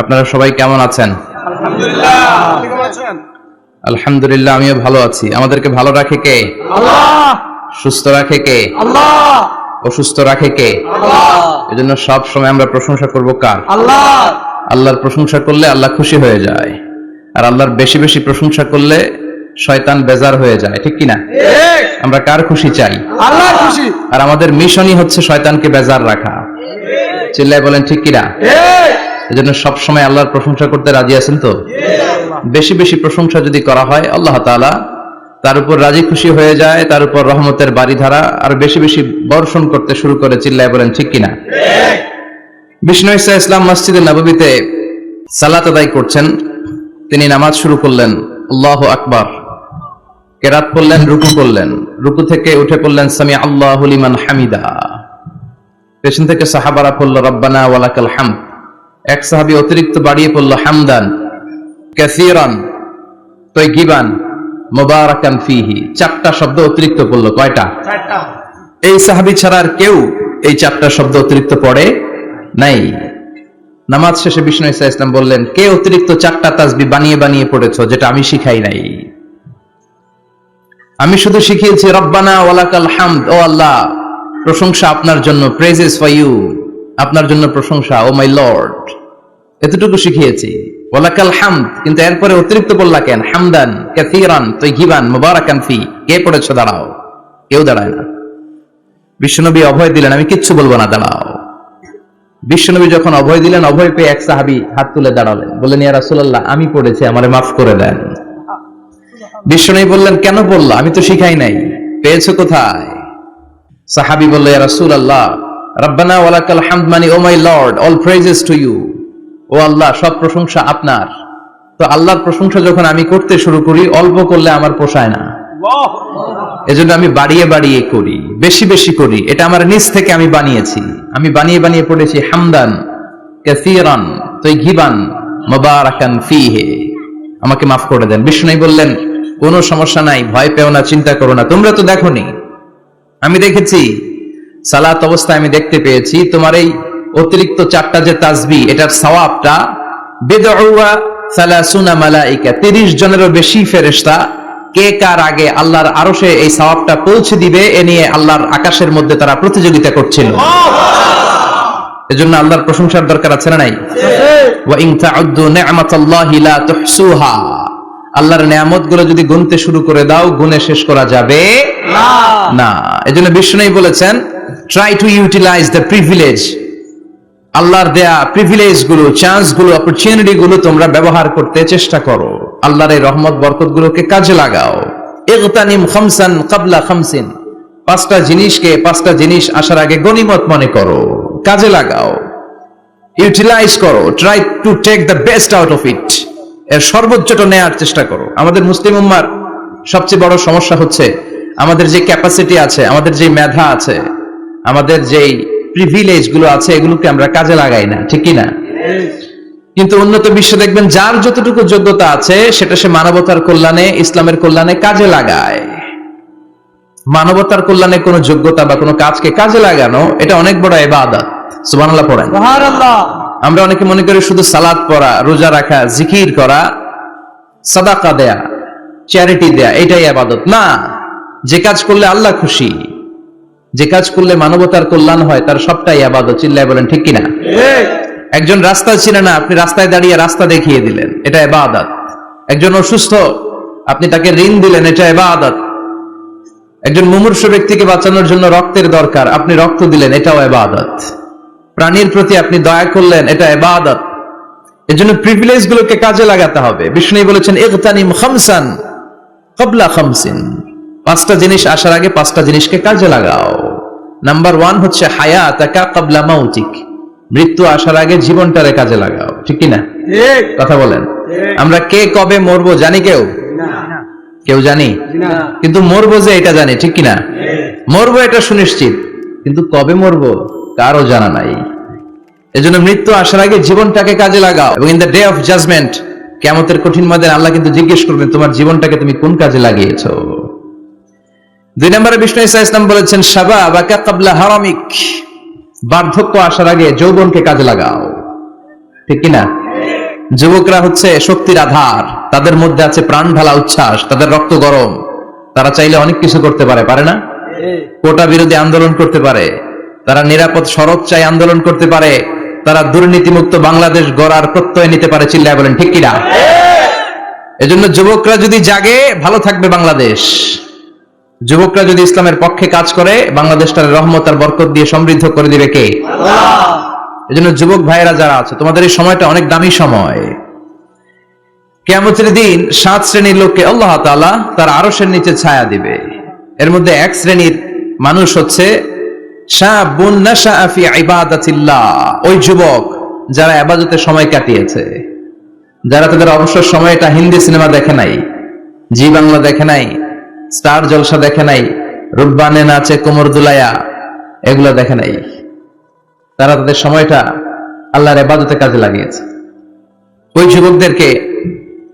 আপনারা সবাই কেমন আছেন? আলহামদুলিল্লাহ। আমিও ভালো আছি। আমাদেরকে ভালো রাখে কে? সুস্থ রাখে কে? অসুস্থ রাখে কে? এজন্য সব সময় আমরা প্রশংসা করব কার? আল্লাহর প্রশংসা করলে আল্লাহ খুশি হয়ে যায়। আর আল্লাহর বেশি বেশি প্রশংসা করলে শয়তান বেজার হয়ে যায়। ঠিক কিনা? আমরা কার খুশি চাই? আল্লাহ খুশি। আর আমাদের মিশনই হচ্ছে শয়তানকে বেজার রাখা। চিল্লায় বলেন ঠিক কিনা? এজন্য সব সময় আল্লাহর প্রশংসা করতে রাজি আছেন তো? বেশি বেশি প্রশংসা যদি করা হয়, আল্লাহ তাআলা তার উপর রাজি খুশি হয়ে যায়, তার উপর রহমতের বাড়িধারা আর বেশি বেশি বর্ষণ করতে শুরু করে, চিল্লায় বলেন, ঠিক কিনা? বিষ্ণু ইসা ইসলাম মসজিদে নববীতে সালাত আদায় করছেন। তিনি নামাজ শুরু করলেন, আল্লাহ আকবার। কেরাত পড়লেন, রুকু করলেন। রুকু থেকে উঠে পড়লেন সামি আল্লাহ হামিদা। পেছন থেকে সাহাবারা পড়ল, রব্বানা ওয়ালাকাল হাম এক সাহাবি অতিরিক্ত বাড়িয়ে পড়ল হামদান কাসিরান তৈগিবান মোবারাকান ফিহি। চারটা শব্দ অতিরিক্ত পড়ল কয়টা? এই সাহাবি ছাড়া আর কেউ এই চারটা শব্দ অতিরিক্ত পড়ে নাই। নামাজ শেষে বিষ্ণু ইসা ইসলাম বললেন কে অতিরিক্ত চারটা তাসবি বানিয়ে বানিয়ে পড়েছ যেটা আমি শিখাই নাই? আমি শুধু শিখিয়েছি রব্বানা ওয়ালাকাল হামদ ও আল্লাহ প্রশংসা আপনার জন্য প্রেজেস ফর ইউ আপনার জন্য প্রশংসা ও মাই লর্ড। এতটুকু শিখিয়েছি। ওয়ালাকাল হামদ, কিন্তু এরপরে অতিরিক্ত বললা কেন? হামদান, কাসীরান তাইয়িবান মুবারাকান ফি। কে পড়েছ? দাঁড়াও। কেউ দাঁড়ায় না। বিশ্বনবী অভয় দিলেন, আমি কিচ্ছু বলব না, দাঁড়াও। বিশ্বনবী যখন অভয় দিলেন, অভয় পেয়ে এক সাহাবি হাত তুলে দাঁড়ালেন। বললেন, ইয়া রাসূলুল্লাহ, আমি পড়েছি, আমারে মাফ করে দেন। বিশ্বনবী বললেন, কেন বললা? আমি তো শিখাই নাই। পেয়েছ কোথায়? সাহাবি বলল, ইয়া রাসূলুল্লাহ, রাব্বানা ওয়ালাকাল হামদ, মানি O my Lord, all praises to you. ও আল্লাহ, সব প্রশংসা আপনার। তো আল্লাহর প্রশংসা যখন আমি করতে শুরু করি, অল্প করলে আমার পোষায় না। এজন্য আমি বাড়িয়ে বাড়িয়ে করি, বেশি বেশি করি। এটা আমার নিজ থেকে আমি বানিয়েছি। আমি বানিয়ে বানিয়ে পড়েছি হামদান, কাসীরান তাইয়িবান মুবারাকান ফিহি। আমাকে মাফ করে দেন। বিষ্ণু বললেন, কোনো সমস্যা নাই, ভয় পেও না, চিন্তা করো না। তোমরা তো দেখোনি। আমি দেখেছি, সালাত অবস্থায় আমি দেখতে পেয়েছি। তোমার এই অতিরিক্ত চারটা যে তাসবি, এটার সওয়াবটা, বিদউয়া সালাসুনা মালাইকা 30 জনেরও বেশি ফেরেশতা, কে কার আগে আল্লাহর আরশে এই সওয়াবটা পৌঁছে দিবে, এ নিয়ে আল্লাহর আকাশের মধ্যে তারা প্রতিযোগিতা করছিল। এজন্য আল্লাহর প্রশংসার দরকার আছে না নাই? ওয়া ইন তাউদ্দু নি'মাতাল্লাহি লা তুহসুহা। আল্লাহর নিয়ামতগুলো যদি গুনতে শুরু করে দাও গুনে শেষ করা যাবে না। এজন্য বিষ্ণুই বলেছেন try to utilize the privilege আল্লাহর দেয়া প্রিভিলেজগুলো চান্সগুলো অপরচুনিটি গুলো তোমরা ব্যবহার করতে চেষ্টা করো। আল্লাহর এই রহমত বরকত গুলোকে কাজে লাগাও। ইগতানিম খামসান কাবলা খামসিন। পাঁচটা জিনিসকে, পাঁচটা জিনিস আসার আগে গনিমত মনে করো। কাজে লাগাও। ইউটিলাইজ করো। Try to take the best out of it এর সর্বোচ্চটা নেয়ার চেষ্টা করো। আমাদের মুসলিম উম্মার সবচেয়ে বড় সমস্যা হচ্ছে, আমাদের যে ক্যাপাসিটি আছে, আমাদের যে মেধা আছে, আমাদের যেই প্রিভিলেজগুলো আছে এগুলোকে আমরা কাজে লাগাই না ঠিক না কিন্তু উন্নত বিশ্ব দেখবেন যার যতটুকু যোগ্যতা আছে সেটা সে মানবতার কল্যাণে ইসলামের কল্যাণে কাজে লাগায়। মানবতার কল্যাণে কোনো যোগ্যতা বা কোনো কাজকে কাজে লাগানো এটা অনেক বড় এবাদত সুবহানাল্লাহ পড়েন। আমরা অনেকে মনে করি শুধু সালাদ পড়া রোজা রাখা জিকির করা সাদাকা দেয়া চ্যারিটি দেয়া এটাই আবাদত না যে কাজ করলে আল্লাহ খুশি। যে কাজ করলে মানবতার কল্যাণ হয় তার সবটাই আবাদত। চিল্লায় বলেন ঠিক কিনা? একজন রাস্তা ছিল না আপনি রাস্তায় দাঁড়িয়ে রাস্তা দেখিয়ে দিলেন এটা এবাদত একজন অসুস্থ আপনি তাকে ঋণ দিলেন এটা এবাদত একজন মুমূর্ষ ব্যক্তিকে বাঁচানোর জন্য রক্তের দরকার আপনি রক্ত দিলেন এটাও এবাদত প্রাণীর প্রতি আপনি দয়া করলেন এটা এবাদত জন্য প্রিভিলেজ গুলোকে কাজে লাগাতে হবে। বিষ্ণু বলেছেন ইগতানিম খামসান কবলা খামসিন। পাঁচটা জিনিস আসার আগে পাঁচটা জিনিসকে কাজে লাগাও। নাম্বার ওয়ান হচ্ছে হায়াতাকা কবলা মাউতিক। মৃত্যু আসার আগে জীবনটারে কাজে লাগাও। ঠিক কি না ঠিক। কথা বলেন। আমরা কে কবে মরবো জানি কেউ? কেউ জানি? কিন্তু মরবো যে এটা জানি ঠিক কিনা? মরবো এটা সুনিশ্চিত। কিন্তু কবে মরবো কারও জানা নাই। এজন্য মৃত্যু আসার আগে জীবনটাকে কাজে লাগাও। এবং in the day of judgement কেমতের কঠিন ময়দানে আল্লাহ কিন্তু জিজ্ঞেস করবেন তোমার জীবনটাকে তুমি কোন কাজে লাগিয়েছো? দুই নম্বরে বিষ্ণু ইসা ইসলাম বলেছেন সাবা বাকা কাবলা হারামিক। বার্ধক্য আসার আগে যৌবনকে কাজে লাগাও। ঠিক কিনা? যুবকরা হচ্ছে শক্তির আধার। তাদের মধ্যে আছে প্রাণ ঢালা উচ্ছ্বাস তাদের রক্ত গরম। তারা চাইলে অনেক কিছু করতে পারে পারে না? কোটা বিরোধী আন্দোলন করতে পারে। তারা নিরাপদ সড়ক চাই আন্দোলন করতে পারে। তারা দুর্নীতিমুক্ত বাংলাদেশ গড়ার প্রত্যয় নিতে পারে চিল্লায় বলেন ঠিক কিনা? এজন্য যুবকরা যদি জাগে ভালো থাকবে বাংলাদেশ। যুবকরা যদি ইসলামের পক্ষে কাজ করে বাংলাদেশটার রহমত আর বরকত দিয়ে সমৃদ্ধ করে দিবে কে? এজন্য যুবক ভাইয়েরা যারা আছে তোমাদের এই সময়টা অনেক দামি সময়। কেমতের দিন সাত শ্রেণির লোককে আল্লাহ তাআলা তার আরশের নিচে ছায়া দিবে। এর মধ্যে এক শ্রেণির মানুষ হচ্ছে ওই যুবক যারা ইবাদতে সময় কাটিয়েছে যারা তাদের অবসর সময়টা হিন্দি সিনেমা দেখে নাই জি বাংলা দেখে নাই স্টার জলসা দেখে নাই রুব্বানে নাচে কোমর দুলাইয়া এগুলো দেখে নাই। তারা তাদের সময়টা আল্লাহর এবাদতে কাজে লাগিয়েছে। ওই যুবকদেরকে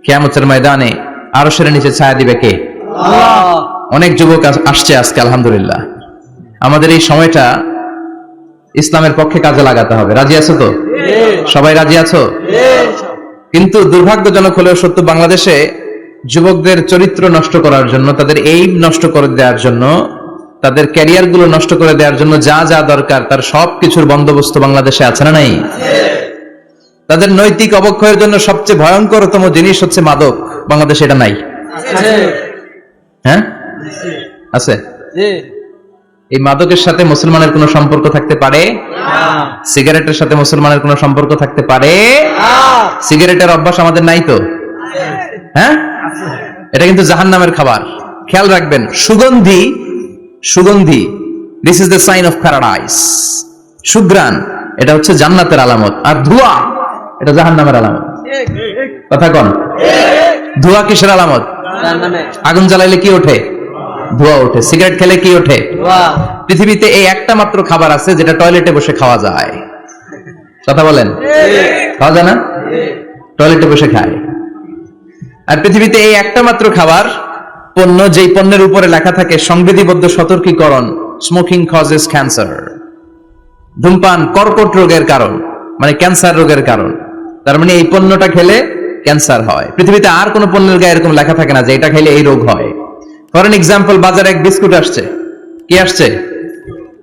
কেয়ামতের ময়দানে আরও সেরে নিচে ছায়া দিবে কে? অনেক যুবক আসছে আজকে আলহামদুলিল্লাহ। আমাদের এই সময়টা ইসলামের পক্ষে কাজে লাগাতে হবে। রাজি আছো তো? সবাই রাজি আছো? কিন্তু দুর্ভাগ্যজনক হলেও সত্য বাংলাদেশে যুবকদের চরিত্র নষ্ট করার জন্য তাদের এইম নষ্ট করে দেওয়ার জন্য তাদের ক্যারিয়ারগুলো নষ্ট করে দেওয়ার জন্য যা যা দরকার তার সব কিছুর বন্দোবস্ত বাংলাদেশে আছে না নাই? তাদের নৈতিক অবক্ষয়ের জন্য সবচেয়ে ভয়ঙ্করতম জিনিস হচ্ছে মাদক। বাংলাদেশে এটা নাই। হ্যাঁ? আছে। এই মাদকের সাথে মুসলমানের কোনো সম্পর্ক থাকতে পারে? সিগারেটের সাথে মুসলমানের কোনো সম্পর্ক থাকতে পারে? সিগারেটের অভ্যাস আমাদের নাই তো? হ্যাঁ? এটা কিন্তু জাহান নামের খাবার। খেয়াল রাখবেন সুগন্ধি সুগন্ধি this is the sign of paradise সুগ্রান এটা হচ্ছে জান্নাতের আলামত। আর ধোঁয়া এটা জাহান নামের আলামত। কথা কন। ধোঁয়া কিসের আলামত? আগুন জ্বালাইলে কি ওঠে? ধোঁয়া ওঠে। সিগারেট খেলে কি ওঠে? পৃথিবীতে এই একটা মাত্র খাবার আছে যেটা টয়লেটে বসে খাওয়া যায়। কথা বলেন? খাওয়া যায় না? টয়লেটে বসে খায়। আর পৃথিবীতে এই একটা মাত্র খাবার, পণ্য, যেই পণ্যের উপরে লেখা থাকে সংবিধিবদ্ধ সতর্কীকরণ স্মোকিং কজেস ক্যান্সার ধূমপান কর্কট রোগের কারণ মানে ক্যান্সার রোগের কারণ। তার মানে এই পণ্যটা খেলে ক্যান্সার হয়। পৃথিবীতে আর কোনো পণ্যের গায়ে এরকম লেখা থাকে না যে এটা খেলে এই রোগ হয়। ফর এক্সাম্পল বাজারে এক বিস্কুট আসছে। কি আসছে?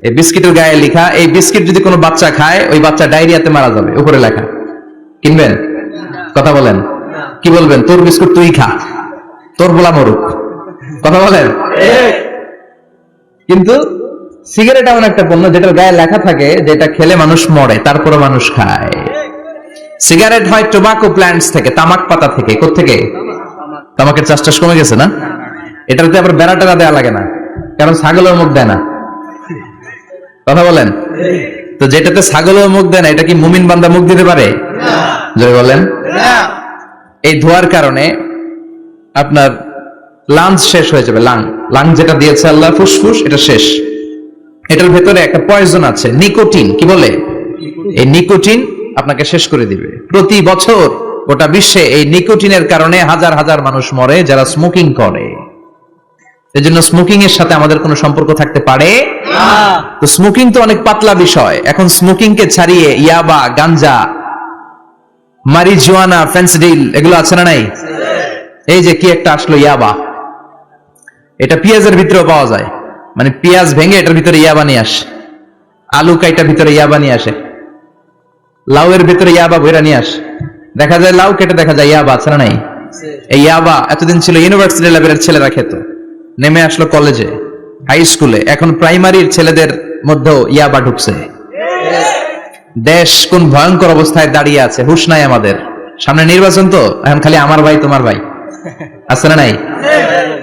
এই বিস্কিটের গায়ে লেখা, এই বিস্কিট যদি কোনো বাচ্চা খায়, ওই বাচ্চা ডায়রিয়াতে মারা যাবে, উপরে লেখা। কিনবেন? কথা বলেন। কি বলবেন? তোর বিস্কুট তুই খা। তোর বলা মরুক। কথা বলেন? কিন্তু সিগারেট এমন একটা পণ্য যেটার গায়ে লেখা থাকে যেটা খেলে মানুষ মরে তারপরে মানুষ খায়। সিগারেট হয় টোবাকো প্ল্যান্টস থেকে তামাক পাতা থেকে। থেকে তামাকের চাষ টাস কমে গেছে না? এটাতে আবার বেড়া টেরা দেওয়া লাগে না। কারণ ছাগলের মুখ দেয় না। কথা বলেন? তো যেটাতে ছাগলের মুখ দেয় না এটা কি মুমিন বান্দা মুখ দিতে পারে? জয় বলেন। এই ধোয়ার কারণে আপনার লাংস শেষ হয়ে যাবে লাং লাং যেটা দিয়েছে আল্লাহ ফুসফুস এটা শেষ। এটার ভেতরে একটা পয়জন আছে নিকোটিন কি বলে? এই নিকোটিন আপনাকে শেষ করে দিবে। প্রতি বছর গোটা বিশ্বে এই নিকোটিনের কারণে হাজার হাজার মানুষ মরে যারা স্মোকিং করে। এই জন্য স্মোকিং এর সাথে আমাদের কোনো সম্পর্ক থাকতে পারে? তো স্মোকিং তো অনেক পাতলা বিষয়। এখন স্মোকিং কে ছাড়িয়ে ইয়াবা গাঞ্জা মারিজুয়ানা, ফেন্সিডিল, এগুলো আছে না নাই? এই যে কি একটা আসলো, ইয়াবা। এটা পেঁয়াজের ভিতরেও পাওয়া যায়। মানে পেঁয়াজ ভেঙে এটার ভিতরে ইয়াবা নিয়ে আসে। আলু কাইটার ভিতরে ইয়াবা নিয়ে আসে। লাউয়ের ভিতরে ইয়াবা ভৈরা নিয়ে আসে। দেখা যায় লাউ কেটে দেখা যায় ইয়াবা, আছে না নাই? এই ইয়াবা এতদিন ছিল ইউনিভার্সিটি লেভেলের ছেলেরা খেত। নেমে আসলো কলেজে, হাই স্কুলে। এখন প্রাইমারির ছেলেদের মধ্যেও ইয়াবা ঢুকছে। দেশ কোন ভয়ঙ্কর অবস্থায় দাঁড়িয়ে আছে? হুশ নাই আমাদের। সামনে নির্বাচন তো? এখন খালি আমার ভাই, তোমার ভাই। আছে না নাই?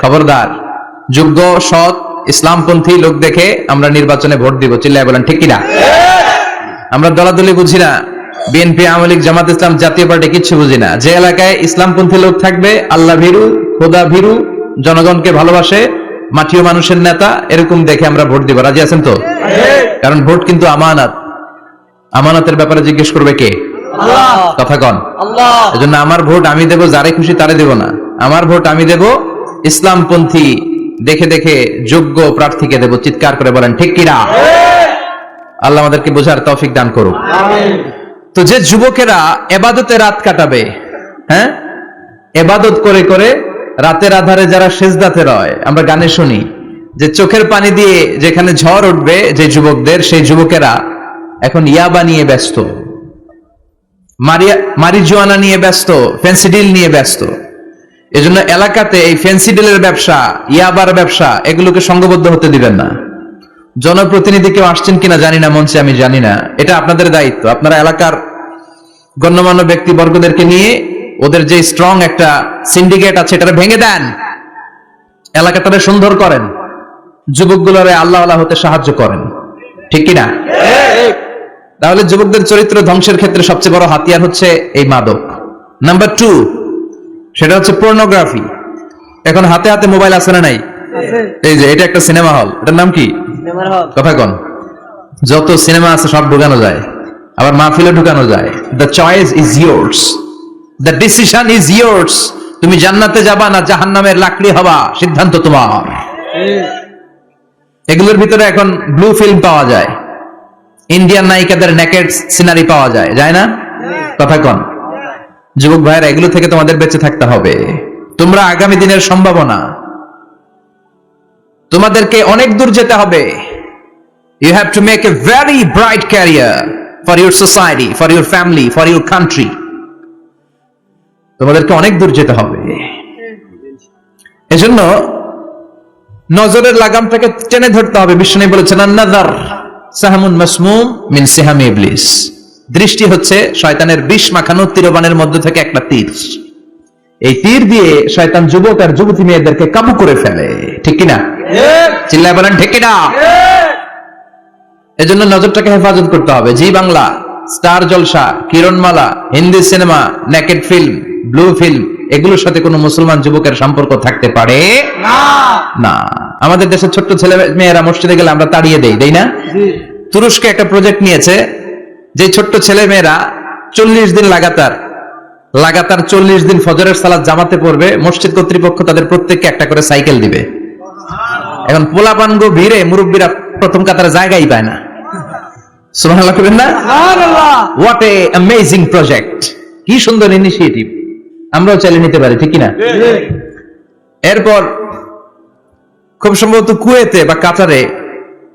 খবরদার। যোগ্য, সৎ, ইসলামপন্থী লোক দেখে আমরা নির্বাচনে ভোট দিব। চিল্লায় বলেন, ঠিক কিনা আমরা দলাদলি বুঝি না। বিএনপি, আওয়ামী লীগ, জামাত ইসলাম, জাতীয় পার্টি কিচ্ছু বুঝি না। যে এলাকায় ইসলামপন্থী লোক থাকবে, আল্লাহ ভীরু, খোদা ভীরু, জনগণকে ভালোবাসে, মাটিও মানুষের নেতা, এরকম দেখে আমরা ভোট দিব। রাজি আছেন তো? কারণ ভোট কিন্তু আমানত। আমানতের ব্যাপারে জিজ্ঞেস করবে কে? কথা কন এজন্য আমার ভোট আমি দেব যারে খুশি তারে দেব না। আমার ভোট আমি দেব ইসলামপন্থী দেখে দেখে যোগ্য প্রার্থীকে দেব। চিৎকার করে বলেন ঠিক কিনা আল্লাহ আমাদেরকে বোঝার তৌফিক দান করুক। তো যে যুবকেরা এবাদতে রাত কাটাবে হ্যাঁ? এবাদত করে করে রাতের আধারে যারা সেজদাতে রয় আমরা গানে শুনি যে চোখের পানি দিয়ে যেখানে ঝড় উঠবে যে যুবকদের সেই যুবকেরা এখন ইয়াবা নিয়ে ব্যস্ত। মারিজুয়ানা নিয়ে ব্যস্ত, ফেন্সিডিল নিয়ে ব্যস্ত। এজন্য এলাকাতে এই ফেন্সিডিলের ব্যবসা, ইয়াবার ব্যবসা, এগুলোকে সংঘবদ্ধ হতে দিবেন না। জনপ্রতিনিধি কেউ আসছেন কিনা জানি না, মঞ্চে আমি জানি না। এটা আপনাদের দায়িত্ব। আপনারা এলাকার গণ্যমান্য ব্যক্তিবর্গদেরকে নিয়ে ওদের যে স্ট্রং একটা সিন্ডিকেট আছে এটা ভেঙে দেন। এলাকাটারে সুন্দর করেন। যুবকগুলোরে আল্লাহ আল্লাহ হতে সাহায্য করেন। ঠিক কিনা? তাহলে যুবকদের চরিত্র ধ্বংসের ক্ষেত্রে সবচেয়ে বড় হাতিয়ার হচ্ছে এই মাদক। নাম্বার টু সেটা হচ্ছে পর্নোগ্রাফি এখন হাতে হাতে মোবাইল আছে না নাই? এই যে এটা একটা সিনেমা হল এটার নাম কি? কথা কন। যত সিনেমা আছে সব ঢুকানো যায়। আবার মাহফিলে ঢুকানো যায়। The choice is yours the decision is yours তুমি জান্নাতে যাবা না জাহান্নামের লাকড়ি হবা? সিদ্ধান্ত তোমার। এগুলোর ভিতরে এখন ব্লু ফিল্ম পাওয়া যায়। ইন্ডিয়ান নায়িকাদের নেকেড সিনারি পাওয়া যায় যায় না? কথা কন। যুবক ভাইয়েরা, এগুলো থেকে তোমাদের বেঁচে থাকতে হবে। তোমরা আগামী দিনের সম্ভাবনা। তোমাদেরকে অনেক দূর যেতে হবে। You have to make a very bright career for your society for your family for your country তোমাদেরকে অনেক দূর যেতে হবে। এজন্য নজরের লাগামটাকে টেনে ধরতে হবে। বিষ্ণু বলেছেন নাদার সাহামুন মাসমুম মিন সিহাম ইবলিস। দৃষ্টি হচ্ছে শয়তানের বিষ মাখানো তীরবানের মধ্য থেকে একটা তীর। এই তীর দিয়ে শয়তান যুবক আর যুবতী মেয়েদেরকে কাবু করে ফেলে। ঠিক কিনা? চিল্লায় বলেন ঠিক কিনা? এজন্য নজরটাকে হেফাজত করতে হবে। Zee Bangla star Jalsha Kiranmala Hindi cinema naked film blue film এগুলোর সাথে কোনো মুসলমান যুবকের সম্পর্ক থাকতে পারে? না। না। আমাদের দেশের ছোট্ট ছেলে মেয়েরা মসজিদে গেলে আমরা তাড়িয়ে দেই তাই না? তুরস্কে একটা প্রজেক্ট নিয়েছে যে ছোট্ট ছেলে মেয়েরা চল্লিশ দিন লাগাতার লাগাতার চল্লিশ দিন ফজরের সালাদ জামাতে পড়বে মসজিদ কর্তৃপক্ষ তাদের প্রত্যেককে একটা করে সাইকেল দিবে। এখন পোলাপানগো ভিড়ে মুরব্বীরা প্রথম কাতারে জায়গাই পায় না। সুবহানাল্লাহ করবেন না? সুবহানাল্লাহ। হোয়াট এ অ্যামেজিং প্রজেক্ট কি সুন্দর ইনিশিয়েটিভ আমরাও চালিয়ে নিতে পারি ঠিক কিনা? এরপর খুব সম্ভবত কুয়েতে বা কাতারে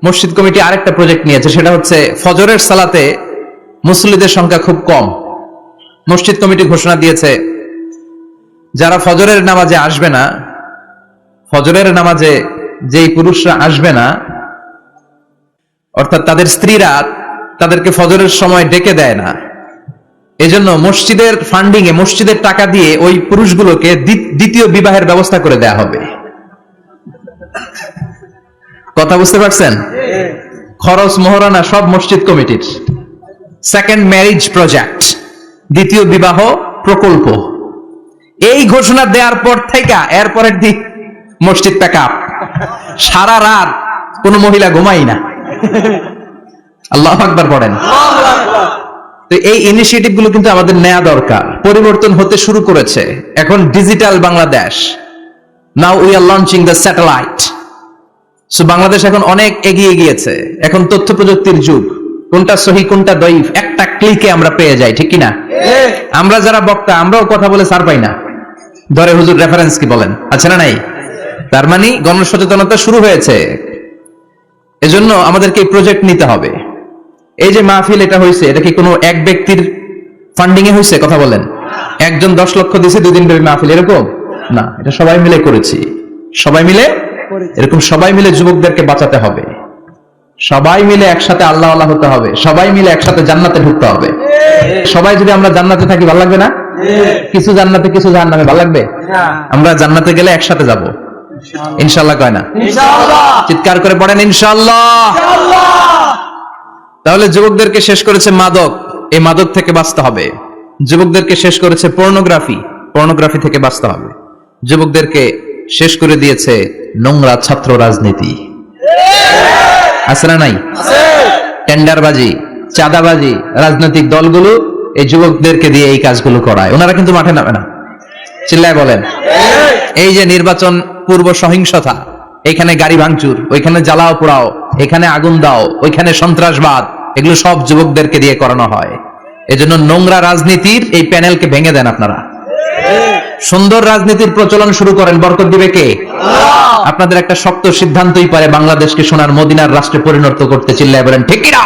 মসজিদ কমিটি আরেকটা প্রজেক্ট নিয়েছে, সেটা হচ্ছে ফজরের সালাতে মুসল্লিদের সংখ্যা খুব কম। মসজিদ কমিটি ঘোষণা দিয়েছে, যারা ফজরের নামাজে আসবে না, ফজরের নামাজে যেই পুরুষরা আসবে না, অর্থাৎ তাদের স্ত্রীরা তাদেরকে ফজরের সময় ডেকে দেয় না। এজন্য মসজিদের ফান্ডিং এ মসজিদের টাকা দিয়ে ওই পুরুষগুলোকে দ্বি- দ্বিতীয় বিবাহের ব্যবস্থা করে দেয়া হবে। কথা বুঝতে পারছেন? খরচ, মোহরানা, সব মসজিদ কমিটির। সেকেন্ড ম্যারিজ প্রজেক্ট দ্বিতীয় বিবাহ প্রকল্প। এই ঘোষণা দেওয়ার পর থেকে এরপরের দিক মসজিদ প্যাক সারা রাত কোন মহিলা ঘুমাই না। আল্লাহ আকবার পড়েন। তো এই ইনিশিয়েটিভগুলো কিন্তু আমাদের নেওয়া দরকার। পরিবর্তন হতে শুরু করেছে। এখন digital Bangladesh. Now we are launching the satellite so Bangladesh এখন অনেক এগিয়ে গিয়েছে। এখন তথ্য প্রযুক্তির যুগ। কোনটা সহি, কোনটা দইফ একটা ক্লিকে আমরা পেয়ে যাই, ঠিক কিনা? আমরা যারা বক্তা, আমরাও কথা বলে সার পাই না। ধরে হুজুর রেফারেন্স কি বলেন? আছে না নাই? তার মানে গণসচেতনতা শুরু হয়েছে। এজন্য আমাদেরকে প্রজেক্ট নিতে হবে। এই যে মাহফিল এটা হয়েছে এটা কি কোনো এক ব্যক্তির ফান্ডিং এ হয়েছে কথা বলেন। একজন দশ লক্ষ দিয়েছে দুদিন ব্যাপী মাহফিল, এরকম? না এটা সবাই মিলে করেছি। সবাই মিলে? এরকম সবাই মিলে যুবকদেরকে বাঁচাতে হবে। সবাই মিলে একসাথে আল্লাহ আল্লাহ হতে হবে। সবাই মিলে একসাথে জান্নাতে ঢুকতে হবে। সবাই যদি আমরা জান্নাতে থাকি ভালো লাগবে না? কিছু জান্নাতে কিছু জাহান্নামে ভালো লাগবে? আমরা জান্নাতে গেলে একসাথে যাব। ইনশাল্লাহ কয় না? চিৎকার করে পড়েন ইনশাল্লাহ তাহলে যুবকদেরকে শেষ করেছে মাদক। এই মাদক থেকে বাঁচতে হবে। যুবকদেরকে শেষ করেছে পর্নোগ্রাফি পর্নোগ্রাফি থেকে বাঁচতে হবে। যুবকদেরকে শেষ করে দিয়েছে নোংরা ছাত্র রাজনীতি। না নাই? টেন্ডারবাজি, চাঁদাবাজি রাজনৈতিক দলগুলো এই যুবকদেরকে দিয়ে এই কাজগুলো করায়। ওনারা কিন্তু মাঠে নামে না। চিল্লায় বলেন। এই যে নির্বাচন পূর্ব সহিংসতা, এখানে গাড়ি ভাঙচুর, ওইখানে জ্বালাও পোড়াও, এখানে আগুন দাও, ওইখানে সন্ত্রাসবাদ, এগুলো সব যুবকদেরকে দিয়ে করানো হয়। এজন্য নোংরা রাজনীতির এই প্যানেলকে ভেঙে দেন আপনারা। সুন্দর রাজনীতির প্রচলন শুরু করেন বরকত দিবে কে? আপনাদের একটা শক্ত সিদ্ধান্তই পারে বাংলাদেশকে সোনার মদিনার রাষ্ট্রে পরিণত করতে চিল্লাই বলেন ঠিক কিনা?